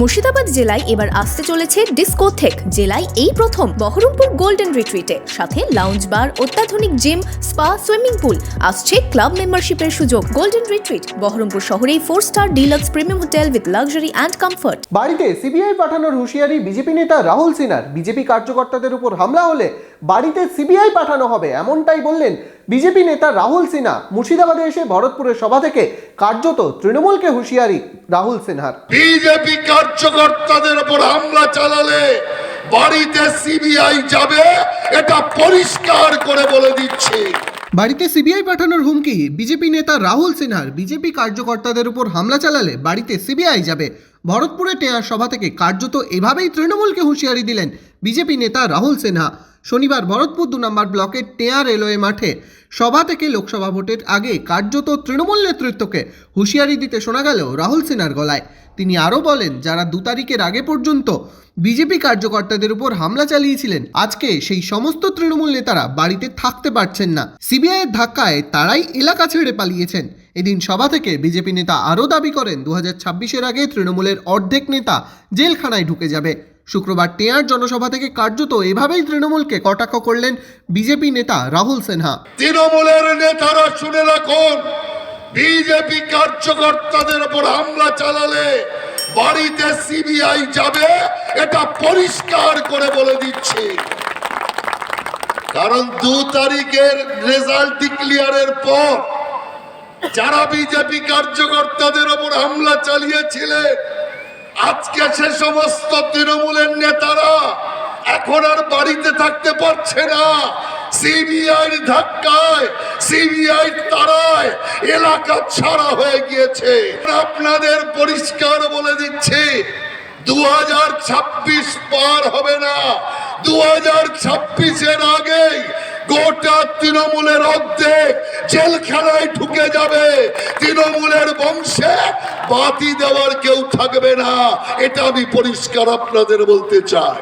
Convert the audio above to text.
মুর্শিদাবাদ জেলায় এবার আসতে চলেছে ডিস্কোথেক জেলায় এই প্রথম বহরমপুর গোল্ডেন রিট্রিটে। সাথে লাউঞ্জ বার অত্যাধুনিক জিম স্পা সুইমিং পুল আসছে ক্লাব মেম্বারশিপের সুযোগ। গোল্ডেন রিট্রিট, বহরমপুর শহরেই four star deluxe premium hotel with luxury and comfort বাড়িতে সিবিআই পাঠানোর হুঁশিয়ারি বিজেপি নেতা রাহুল সিনহার। বিজেপি কার্যকর্তাদের উপর হামলা হলে বাড়িতে সিবিআই পাঠানো হবে, এমনটাই বললেন বিজেপি নেতা রাহুল সিনহা মুর্শিদাবাদে এসে ভরতপুরের সভা থেকে কার্যত তৃণমূলকে হুঁশিয়ারি রাহুল সিনহার। বিজেপি কার্যকর্তাদের উপর হামলা চালালে বাড়িতে সিবিআই যাবে এটা পরিষ্কার করে বলে দিচ্ছি। বাড়িতে সিবিআই পাঠানোর হুমকি বিজেপি নেতা রাহুল সিনহার। বিজেপি কার্যকর্তাদের উপর হামলা চালালে বাড়িতে সিবিআই যাবে। ভরতপুরে টেয়ার সভা থেকে কার্যত এভাবেই তৃণমূলকে হুঁশিয়ারি দিলেন বিজেপি নেতা রাহুল সিনহা। শনিবার ভরতপুর দু নম্বর ব্লকের টেয়া রেলওয়ে মাঠে সভা থেকে লোকসভা ভোটের আগে কার্যত তৃণমূল নেতৃত্বকে হুঁশিয়ারি দিতে শোনা গেল রাহুল সিনহার গলায়। তিনি আরও বলেন, যারা দু তারিখের আগে পর্যন্ত বিজেপি কার্যকর্তাদের উপর হামলা চালিয়েছিলেন, আজকে সেই সমস্ত তৃণমূল নেতারা বাড়িতে থাকতে পারছেন না। সিবিআইয়ের ধাক্কায় তারাই এলাকা ছেড়ে পালিয়েছেন। এদিন সভা থেকে বিজেপি নেতা আরও দাবি করেন, দু হাজার আগে তৃণমূলের অর্ধেক নেতা জেলখানায় ঢুকে যাবে। শুক্রবার টেয়ার জনসভা থেকে কার্যত এভাবেই তৃণমূলকে কটাক্ষ করলেন বিজেপি নেতা রাহুল সিনহা। তৃণমূলের নেতারা শুনে রাখুন, বিজেপি কার্যকর্তাদের উপর হামলা চালালে বাড়িতে সিবিআই যাবে, এটা পরিষ্কার করে বলে দিচ্ছি। কারণ দু তারিখের রেজাল্ট ডিক্লিয়ারের পর যারা বিজেপি কার্যকর্তাদের ওপর হামলা চালিয়েছিলেন আজকে সে সমস্ত তৃণমূলের নেতারা এখন আর বাড়িতে থাকতে পারছে না। সিবিআইর ধাক্কায়, সিবিআই তারায় এলাকা ছাড়া হয়ে গিয়েছে। আপনাদের পরিষ্কার বলে দিচ্ছি দু হাজার ছাব্বিশ পার হবে না। দু হাজার ছাব্বিশের আগেই গোটা তৃণমূলের অর্ধেক জেলখানায় ঢুকে যাবে। তৃণমূলের বংশে বাতি দেওয়ার কেউ থাকবে না। এটা আমি পরিষ্কার আপনাদের বলতে চাই।